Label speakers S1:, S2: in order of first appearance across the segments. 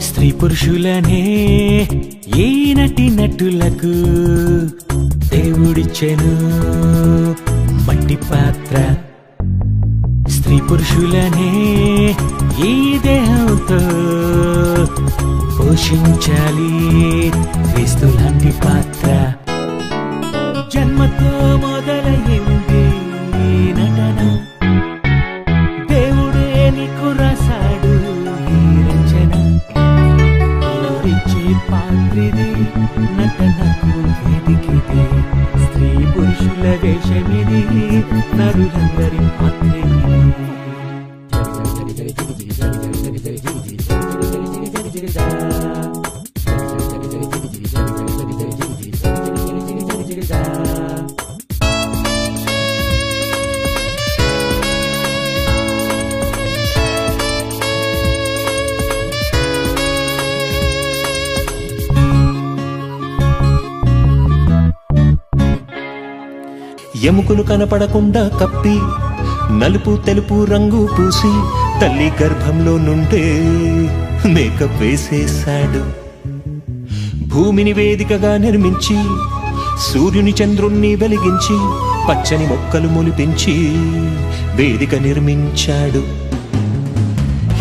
S1: స్త్రీ పురుషులనే ఏ నటి నటులకు దేవుడిచ్చెను మట్టి పాత్ర పురుషులనే ఈ దేహంతో పోషించాలి క్రీస్తు లాంటి పాత్ర. జన్మతో మొదలయ్యింది నటన. దేవుడే నీకు రాశాడు ఈ రచన. ఓడించే పాత్రిది నటనకు వేదికిది స్త్రీ పురుషుల వేషమిది నరులందరి పాత్రిది
S2: ఎముకలు కనపడకుండా కప్పి నలుపు తెలుపు రంగు పూసి తల్లి గర్భంలో నుండే మేకప్ వేసేశాడు. భూమిని వేదికగా నిర్మించి సూర్యుని చంద్రుణ్ణి వెలిగించి పచ్చని మొక్కలు మొలిపించి వేదిక నిర్మించాడు.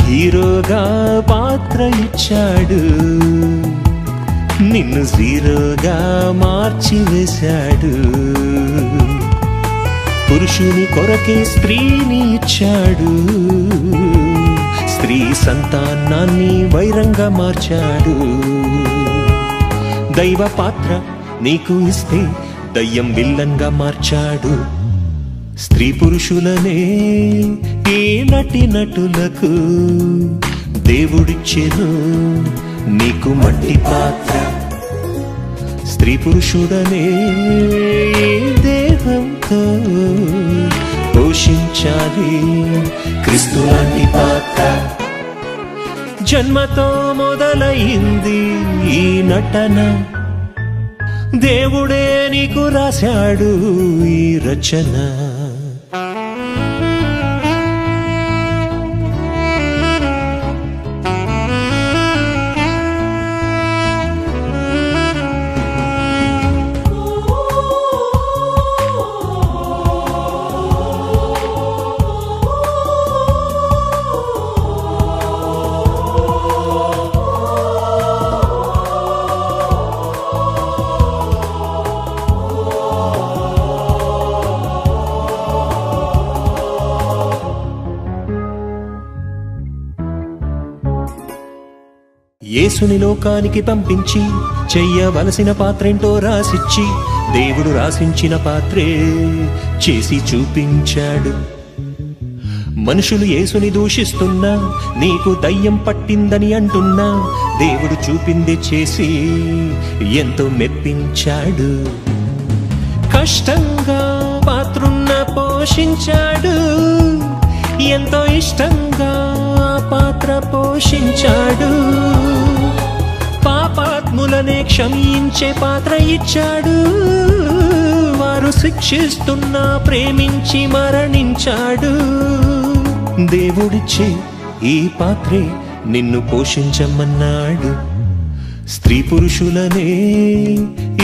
S2: హీరోగా పాత్ర ఇచ్చాడు. నిన్ను జీరోగా మార్చి వేశాడు పురుషుని కొరకే స్త్రీని ఇచ్చాడు. స్త్రీ సంతానాన్ని వైరంగా మార్చాడు. దైవ పాత్ర నీకు ఇస్తే దయ్యం విల్లంగా మార్చాడు. స్త్రీ పురుషులనే ఏ నటి నటులకు దేవుడిచ్చెను నీకు మట్టి పాత్ర. స్త్రీ పురుషుడనే జన్మతో మొదలైంది ఈ నటన. దేవుడే నీకు రాశాడు ఈ రచన. యేసుని లోకానికి పంపించి చెయ్యవలసిన పాత్రేంటో రాసిచ్చి దేవుడు రాసించిన పాత్రే చేసి చూపించాడు. మనుషులు యేసుని దూషిస్తున్నా నీకు దయ్యం పట్టిందని అంటున్నా దేవుడు చూపింది చేసి ఎంతో మెప్పించాడు. కష్టంగా పాత్రున్న పోషించాడు. ఎంతో ఇష్టంగా ఆ పాత్ర పోషించాడు. పాపాత్ములనే క్షమించే పాత్ర ఇచ్చాడు. వారు శిక్షిస్తున్నా ప్రేమించి మరణించాడు. దేవుడిచ్చే ఈ పాత్రే నిన్ను పోషించమన్నాడు. స్త్రీ పురుషులనే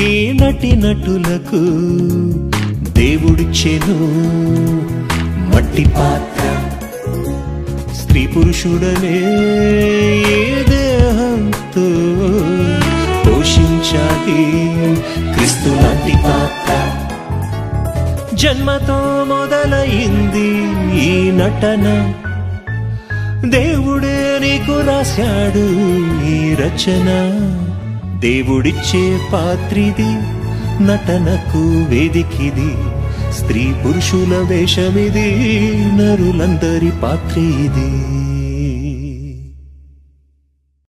S2: ఏ నటి నటులకు దేవుడిచ్చేను మట్టి పాత్ర. స్త్రీ పురుషుడనే ఏ దేహంతో పోషించాలి? క్రిస్తు లాంటి పాత్ర జన్మతో మొదలైంది ఈ నటన. దేవుడే నీకు రాశాడు ఈ రచన. దేవుడిచ్చే పాత్రిది నటనకు వేదికిది. స్త్రీ పురుషుల వేషమిది నరులందరి పాత్ర ఇది